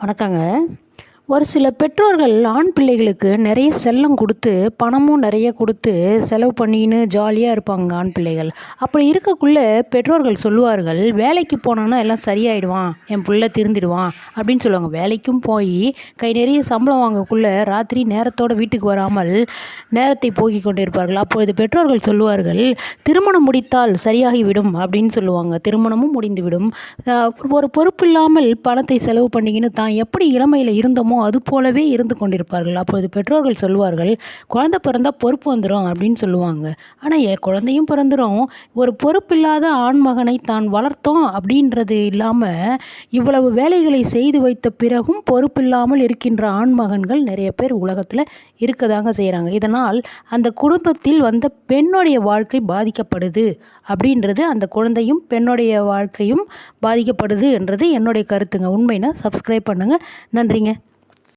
வணக்கங்க. ஒரு சில பெற்றோர்கள் ஆண் பிள்ளைகளுக்கு நிறைய செல்லம் கொடுத்து பணமும் நிறைய கொடுத்து செலவு பண்ணின்னு ஜாலியாக இருப்பாங்க ஆண் பிள்ளைகள். அப்படி இருக்கக்குள்ளே பெற்றோர்கள் சொல்லுவார்கள் வேலைக்கு போனான்னா எல்லாம் சரியாயிடுவான் என் பிள்ளை திருந்திடுவான் அப்படின்னு சொல்லுவாங்க. வேலைக்கும் போய் கை நிறைய சம்பளம் வாங்கக்குள்ளே ராத்திரி நேரத்தோட வீட்டுக்கு வராமல் நேரத்தை போக்கிக் கொண்டிருப்பார்கள். அப்பொழுது பெற்றோர்கள் சொல்லுவார்கள் திருமணம் முடித்தால் சரியாகிவிடும் அப்படின்னு சொல்லுவாங்க. திருமணமும் முடிந்துவிடும். ஒரு பொறுப்பு இல்லாமல் பணத்தை செலவு பண்ணிக்கின்னு தான் எப்படி இளமையில் இருந்தோமோ அது போலவே இருந்து கொண்டிருப்பார்கள். அப்பொழுது பெற்றோர்கள் சொல்வார்கள் குழந்தை பிறந்தா பொறுப்பு வந்துடும் அப்படின்னு சொல்லுவாங்க. ஆனால் என் குழந்தையும் பிறந்துடும் ஒரு பொறுப்பில்லாத ஆண்மகனை தான் வளர்த்தோம் அப்படின்றது இல்லாமல் இவ்வளவு வேலைகளை செய்து வைத்த பிறகும் பொறுப்பில்லாமல் இருக்கின்ற ஆண்மகன்கள் நிறைய பேர் உலகத்தில் இருக்கதாங்க செய்கிறாங்க இதனால் அந்த குடும்பத்தில் வந்த பெண்ணுடைய வாழ்க்கை பாதிக்கப்படுது அப்படின்றது அந்த குழந்தையும் பெண்ணுடைய வாழ்க்கையும் பாதிக்கப்படுது என்றது என்னுடைய கருத்துங்க. உண்மைனா சப்ஸ்கிரைப் பண்ணுங்கள் நன்றிங்க.